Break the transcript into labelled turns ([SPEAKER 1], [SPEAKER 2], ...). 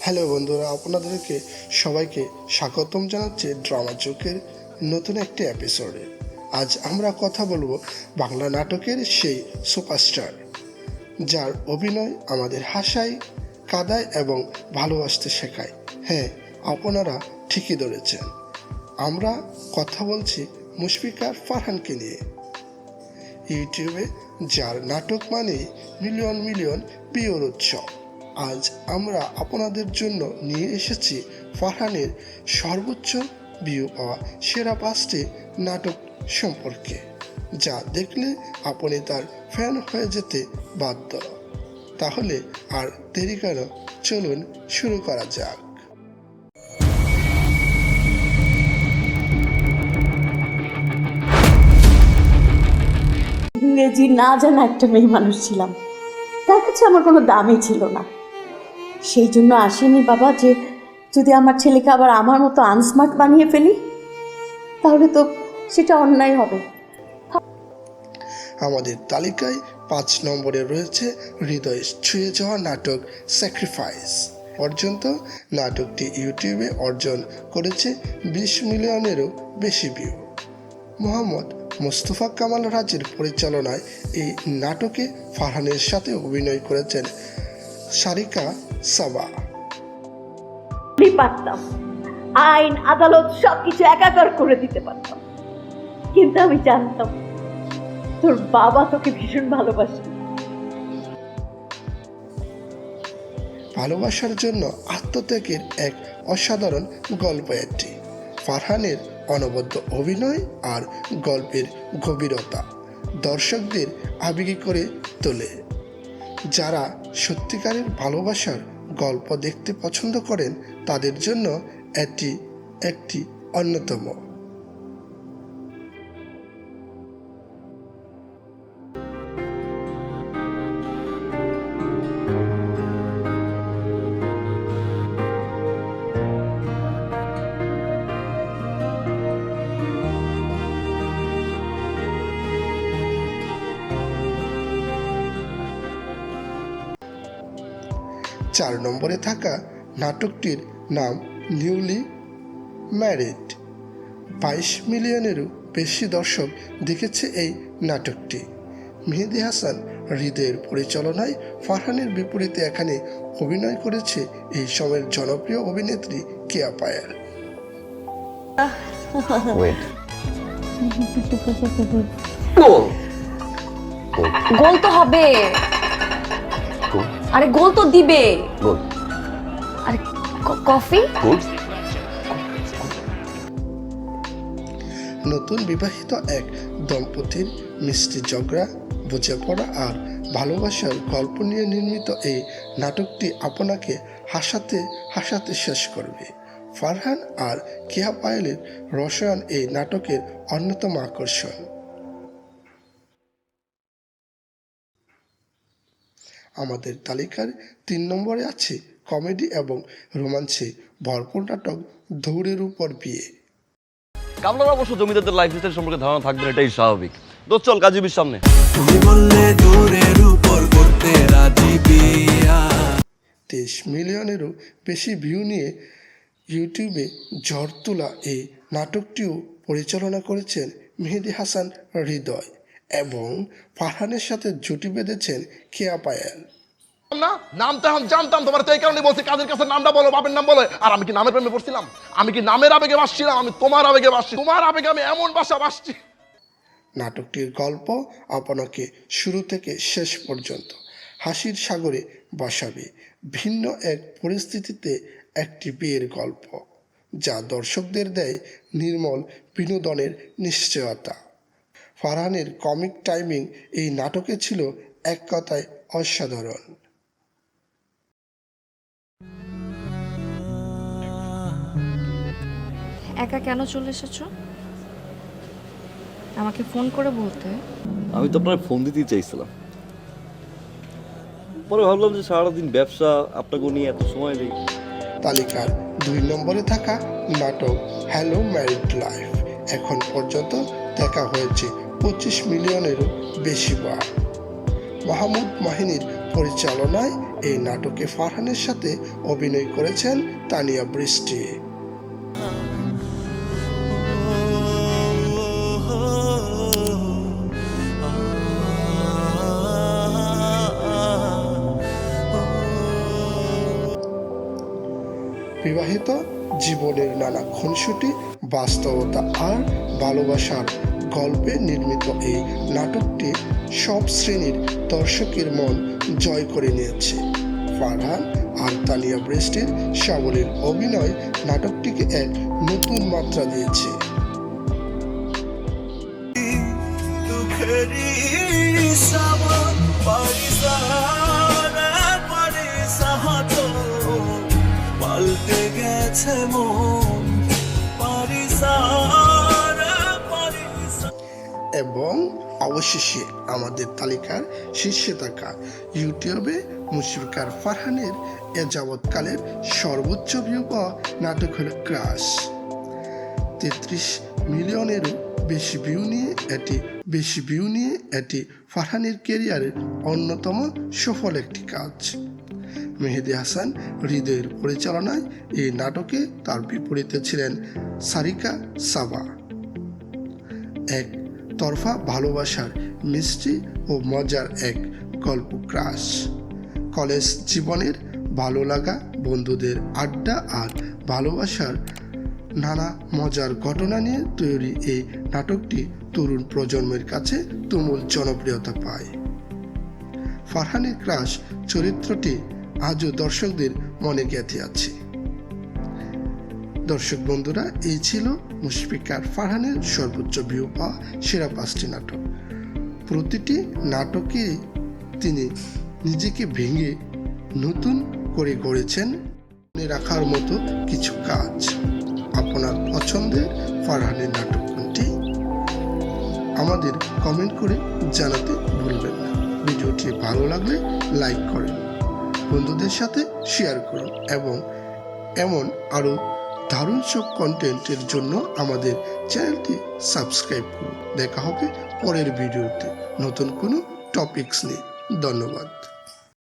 [SPEAKER 1] Hello বন্ধুরা, আপনাদেরকে সবাইকে স্বাগতম জানাচ্ছি ড্রামা চোখের নতুন একটি এপিসোডে আজ আমরা কথা বলব বাংলা নাটকের সেই সুপারস্টার যার অভিনয় আমাদের হাসায়, কাদায় এবং ভালোবাসতে শেখায়। হ্যাঁ আপনারা ঠিকই ধরেছেন। আমরা কথা বলছি মুশফিকার ফারহানকে নিয়ে। ইউটিউবে, যার নাটক মানে মিলিয়ন মিলিয়ন প্রিয়র উৎসব আজ আমরা আপনাদের জন্য নিয়ে এসেছি ফারহানের সর্বোচ্চ ভিউ পাওয়া সেরা পাঁচটি নাটক সম্পর্কে, যা দেখলে আপনি তার ফ্যান হয়ে যেতে বাধ্য। তাহলে আর দেরি কেন? চলুন শুরু করা যাক।
[SPEAKER 2] ইংরেজি না জানা একটা মেয়ে মানুষ ছিলাম। তার কাছে আমার কোনো দামই ছিল না। সেই জন্য আসেনি বাবা যে যদি আমার ছেলেকে আবার আমার মতো আনস্মার্ট বানিয়ে ফেলি, তাহলে তো সেটা অন্যায় হবে।
[SPEAKER 1] আমাদের তালিকায় পাঁচ নম্বরে রয়েছে হৃদয় ছুঁয়ে যাওয়া নাটক স্যাক্রিফাইস পর্যন্ত নাটকটি ইউটিউবে অর্জন করেছে বিশ মিলিয়নেরও বেশি ভিউ মোহাম্মদ মোস্তফা কামাল রাজের পরিচালনায় এই নাটকে ফারহানের সাথে অভিনয় করেছেন সারিকা সাবা।
[SPEAKER 2] পারতাম। আইন আদালত সব কিছু একাকার করে দিতে পারতাম। কিন্তু আমি জানতাম তোর বাবা তোকে ভীষণ ভালোবাসে।
[SPEAKER 1] ভালোবাসার জন্য আত্মত্যাগের এক অসাধারণ গল্প এটি ফারহানের অনবদ্য অভিনয় আর গল্পের গভীরতা দর্শকদের আবেগী করে তোলে। যারা সত্যিকারের ভালোবাসার গল্প দেখতে পছন্দ করেন, তাদের জন্য এটি একটি অন্যতম। চার নম্বরে থাকা নাটকটির নাম নিউলি ম্যারিড। বাইশ মিলিয়নেরও বেশি দর্শক দেখেছে এই নাটকটি। মেহেদি হাসান হৃদয়ের পরিচালনায় ফারহানের বিপরীতে এখানে অভিনয় করেছে এই সময়ের জনপ্রিয় অভিনেত্রী কেয়া পায়ার
[SPEAKER 3] গোল।
[SPEAKER 4] গোল তো হবে। আরে গোল তো দিবে।
[SPEAKER 3] গোল।
[SPEAKER 4] আরে কফি?
[SPEAKER 3] গোল।
[SPEAKER 1] নতুন বিবাহিত এক দম্পতির মিষ্টি ঝগড়া বোঝাপড়া আর ভালোবাসার গল্প নিয়ে নির্মিত এই নাটকটি আপনাকে হাসাতে হাসাতে শেষ করবে। ফারহান আর কেয়া পায়েলের রসায়ন এই নাটকের অন্যতম আকর্ষণ। আমাদের তালিকার তিন নম্বরে আছে কমেডি এবং রোমাঞ্চে ভরপুর নাটক দৌড়ের উপর বিয়ে।
[SPEAKER 3] কামলার অবশ্য জমিদারদের লাইফ স্টাইল সম্পর্কে ধারণা থাকবে এটাই স্বাভাবিক। দোষ চল কাজীবির সামনে।
[SPEAKER 5] তুমি বললে দূরের উপর করতে রাজি বিয়া।
[SPEAKER 1] তেইশ মিলিয়নেরও বেশি ভিউ নিয়ে ইউটিউবে ঝড় তোলা এই নাটকটিও পরিচালনা করেছেন মেহেদি হাসান হৃদয়। এবং ফারহানের সাথে জুটি বেঁধেছেন কেয়া পায়াল।
[SPEAKER 6] না নাম তো এখন জানতাম তোমার তো এই কারণে বলছি কাজের কাছে নামটা বলো বাপের নাম বলো। আর আমি কি নামের প্রেমে পড়ছিলাম? আমি কি নামের আবেগে বাসছিলাম আমি তোমার আবেগে বাসছি। তোমার আবেগে আমি এমন বাসা বাসছি।
[SPEAKER 1] নাটকটির গল্প আপনাকে শুরু থেকে শেষ পর্যন্ত হাসির সাগরে বসাবে। ভিন্ন এক পরিস্থিতিতে একটি বিয়ের গল্প যা দর্শকদের দেয় নির্মল বিনোদনের নিশ্চয়তা। ফারহানের কমিক টাইমিং এই নাটকে ছিল এক কথায় অসাধারণ।
[SPEAKER 4] একা কেন চলে এসেছ? আমাকে ফোন করে বলতে।
[SPEAKER 3] আমি তো আপনার ফোন দিতেই চাইছিলাম। পরে ভাবলাম যে সারাদিন ব্যবসা আপনাকে নিয়ে এত সময় নেই।
[SPEAKER 1] তালিকার দুই নম্বরে থাকা নাটক হ্যালো ম্যারিড লাইফ এখন পর্যন্ত দেখা হয়েছে পঁচিশ মিলিয়নেরও বেশি বার। মাহমুদ মাহিনীর পরিচালনায় এই নাটকে ফারহানের সাথে অভিনয় করেছেন তানিয়া বৃষ্টি। বিবাহিত জীবনের নানা খুনসুটি, বাস্তবতা আর ভালোবাসার গল্পে নির্মিত এই নাটকটি সব শ্রেণির দর্শকের মন জয় করে নিয়েছে। ফারহান আর তানিয়া ব্রেস্টের সাবলীর অভিনয় নাটকটিকে এক নতুন মাত্রা দিয়েছে।
[SPEAKER 5] সাবন
[SPEAKER 1] এবং অবশেষে আমাদের তালিকার শীর্ষে থাকা ইউটিউবে মুশফিকার ফারহানের এ যাবৎকালের সর্বোচ্চ ভিউ পাওয়া নাটক হল ক্রাশ। তেত্রিশ মিলিয়নেরও বেশি ভিউ নিয়ে এটি, বেশি ভিউ নিয়ে এটি ফারহানের কেরিয়ারের অন্যতম সফল একটি কাজ। মেহেদি হাসান হৃদয়ের পরিচালনায় এই নাটকে তার বিপরীতে ছিলেন সারিকা সাবা এক তরফা ভালোবাসার মিষ্টি ও মজার এক গল্প ক্রাশ। কলেজ জীবনের ভালো লাগা বন্ধুদের আড্ডা আর ভালোবাসার নানা মজার ঘটনা নিয়ে তৈরি এই নাটকটি তরুণ প্রজন্মের কাছে তুমুল জনপ্রিয়তা পায়। ফারহানের ক্রাশ চরিত্রটি আজও দর্শকদের মনে গেঁথে আছে। দর্শক বন্ধুরা, এই ছিল মুশফিকার ফারহানের সর্বোচ্চ ভিউ পাওয়া সেরা পাঁচটি নাটক। প্রতিটি নাটকে তিনি নিজেকে ভেঙে নতুন করে গড়েছেন। মনে রাখার মতো কিছু কাজ। আপনার পছন্দের ফারহানের নাটক কোনটি? আমাদের কমেন্ট করে জানাতে ভুলবেন না। ভিডিওটি ভালো লাগলে লাইক করেন। বন্ধুদের সাথে শেয়ার করুন এবং এমন আরও দারুণ সব কন্টেন্টের জন্য আমাদের চ্যানেলটি সাবস্ক্রাইব করুন। দেখা হবে পরের ভিডিওতে নতুন কোনো টপিকস নিয়ে। ধন্যবাদ।